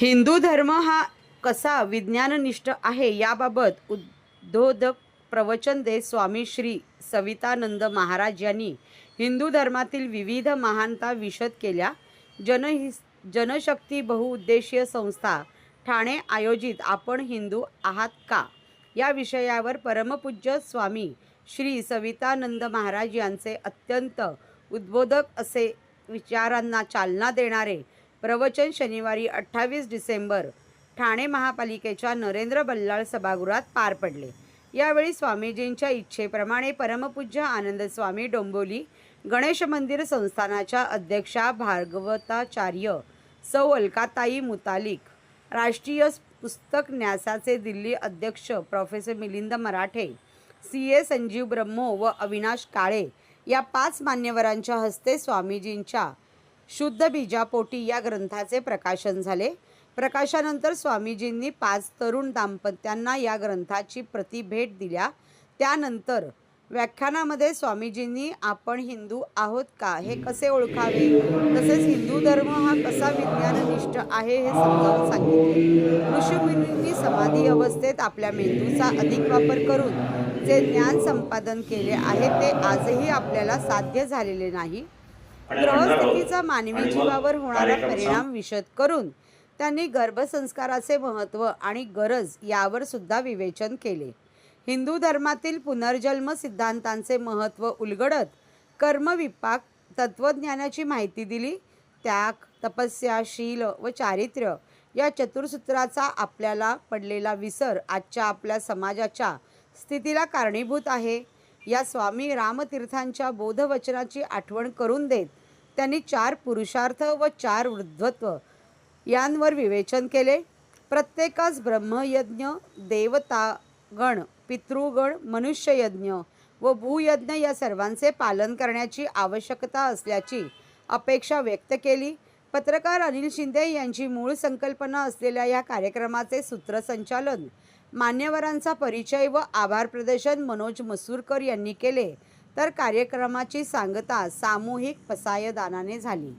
हिंदू धर्म हा कसा विज्ञाननिष्ठ आहे याबाबत उद्बोधक प्रवचन देत स्वामी श्री सवितानंद महाराज यांनी हिंदू धर्मातील विविध महानता विशद केल्या. जनहि जनशक्ती बहुउद्देशीय संस्था ठाणे आयोजित आपण हिंदू आहात का? या विषयावर परमपूज्य स्वामी श्री सवितानंद महाराज यांचे अत्यंत उद्बोधक असे विचारांना चालना देणारे प्रवचन शनिवारी अठ्ठावीस डिसेंबर ठाणे महापालिकेच्या नरेंद्र बल्लाळ सभागृहात पार पडले. यावेळी स्वामीजींच्या इच्छेप्रमाणे परमपूज्य आनंद स्वामी डोंबोली गणेश मंदिर संस्थानाच्या अध्यक्षा भागवताचार्य सौ अलकाताई मुतालिक राष्ट्रीय पुस्तक न्यासाचे दिल्ली अध्यक्ष professor Milind Marathe C A Sanjeev Brahmo व अविनाश काळे या पाच मान्यवरांच्या हस्ते स्वामीजींच्या शुद्ध बीजापोटी या ग्रंथाचे प्रकाशन झाले. प्रकाशानंतर स्वामीजींनी पाच तरुण दाम्पत्यांना या ग्रंथाची प्रती भेट दिल्या. त्यानंतर व्याख्यानामध्ये स्वामीजींनी आपण हिंदू आहोत का? हे कसे ओळखावे? तसेच हिंदू धर्म हा कसा विज्ञाननिष्ठ आहे हे समजावून सांगितले. ऋषीमुनींनी समाधी अवस्थेत आपल्या मेंदूचा अधिक वापर करून जे ज्ञान संपादन केले आहे ते आजही आपल्याला साध्य झालेले नाही. ग्रहस्थितीचा मानवी जीवावर होणारा परिणाम विशद करून त्यांनी गर्भसंस्काराचे महत्त्व आणि गरज यावर सुद्धा विवेचन केले. हिंदू धर्मातील पुनर्जन्म सिद्धांतांचे महत्त्व उलगडत कर्मविपाक तत्त्वज्ञानाची माहिती दिली. त्याग तपस्या शील व चारित्र्य या चतुर्सूत्राचा आपल्याला पडलेला विसर आजच्या आपल्या समाजाच्या स्थितीला कारणीभूत आहे. या स्वामी रामतीर्थांच्या बोधवचनाची आठवण करून देत त्यांनी चार पुरुषार्थ व चार वृद्धत्व यांवर विवेचन केले. प्रत्येकास ब्रह्मयज्ञ देवतागण पितृगण मनुष्ययज्ञ व भूयज्ञ या सर्वांचे पालन करण्याची आवश्यकता असल्याची अपेक्षा व्यक्त केली. पत्रकार अनिल शिंदे यांची मूळ संकल्पना असलेल्या या कार्यक्रमाचे सूत्रसंचालन मान्यवरांचा परिचय व आभार प्रदर्शन मनोज मसूरकर यांनी केले. तर कार्यक्रमाची सांगता सामूहिक पसायदानाने झाली.